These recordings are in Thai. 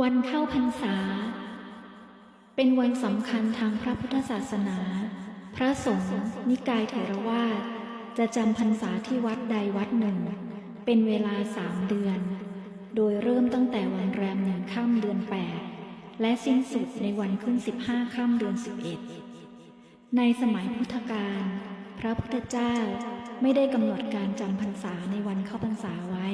วันเข้าพรรษา เป็นวันสำคัญทางพระพุทธศาสนา พระสงฆ์นิกายเถรวาทจะจำพรรษาที่วัดใดวัดหนึ่ง เป็นเวลาสามเดือน โดยเริ่มตั้งแต่วันแรมหนึ่งค่ำเดือนแปดและสิ้นสุดในวันขึ้นสิบห้าค่ำเดือนสิบเอ็ดในสมัยพุทธกาลพระพุทธเจ้าไม่ได้กำหนดการจำพรรษาในวันเข้าพรรษาไว้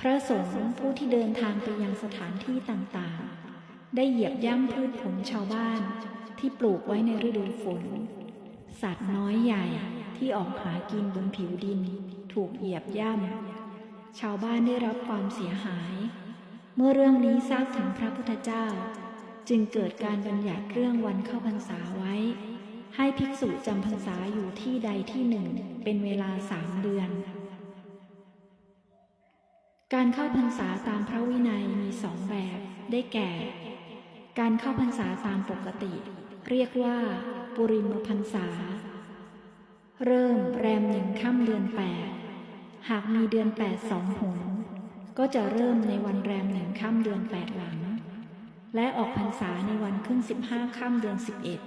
พระสงฆ์ผู้ที่เดินทางไปยังสถานที่ต่างๆ ได้เหยียบย่ำพืชผลชาวบ้านที่ปลูกไว้ในฤดูฝน สัตว์น้อยใหญ่ที่ออกหากินบนผิวดิน ถูกเหยียบย่ำชาวบ้านได้รับความเสียหาย เมื่อเรื่องนี้ทราบถึงพระพุทธเจ้า จึงเกิดการบัญญัติเรื่องวันเข้าพรรษาไว้ ให้ภิกษุจำพรรษาอยู่ที่ใดที่หนึ่งเป็นเวลาสามเดือน การเข้าพรรษาตามพระวินัยมีสองแบบ ได้แก่ การเข้าพรรษาตามปกติ เรียกว่าปุริมพรรษา เริ่มแรมหนึ่งค่ำเดือนแปดหากมีเดือนแปดสองหนก็จะเริ่มในวันแรมหนึ่งค่ำเดือนแปดหลัง และออกพรรษาในวันขึ้นสิบห้าค่ำเดือนสิบเอ็ด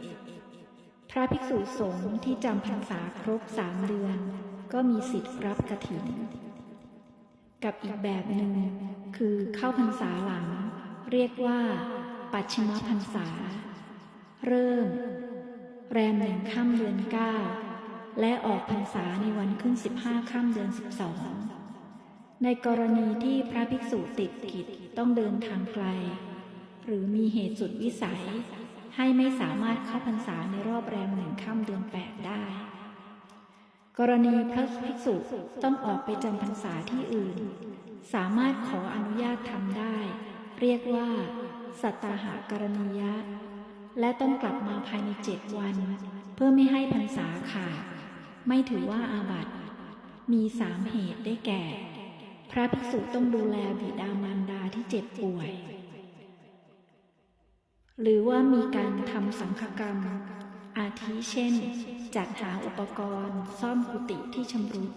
พระภิกษุสงฆ์ที่จำพรรษาครบสามเดือน ก็มีสิทธิ์รับกฐิน กับอีกแบบหนึ่งคือเข้าพรรษาหลัง เรียกว่า ปัจฉิมพรรษา เริ่ม แรมหนึ่งค่ำเดือนเก้าและออกพรรษาในวันขึ้นสิบห้าค่ำเดือนสิบสองในกรณีที่พระภิกษุติดกิจต้องเดินทางไกล หรือมีเหตุสุดวิสัย ให้ไม่สามารถเข้าพรรษาในรอบแรมหนึ่งค่ำเดือนแปด กรณีพระภิกษุต้องออกไปจำพรรษาที่อื่น สามารถขออนุญาตทำได้ เรียกว่า สัตตาหากรณียะ และต้องกลับมาภายในเจ็ดวัน เพื่อไม่ให้พรรษาขาดไม่ถือว่าอาบัติ มีสามเหตุได้แก่ พระภิกษุต้องดูแลบิดามารดาที่เจ็บป่วย หรือว่ามีการทำสังฆกรรม อาทิเช่น จัดหาอุปกรณ์ ซ่อมกุฏิที่ชำรุด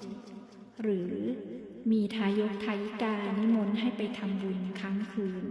หรือมีทายกทายิกานิมนต์ให้ไปทำบุญค้างคืน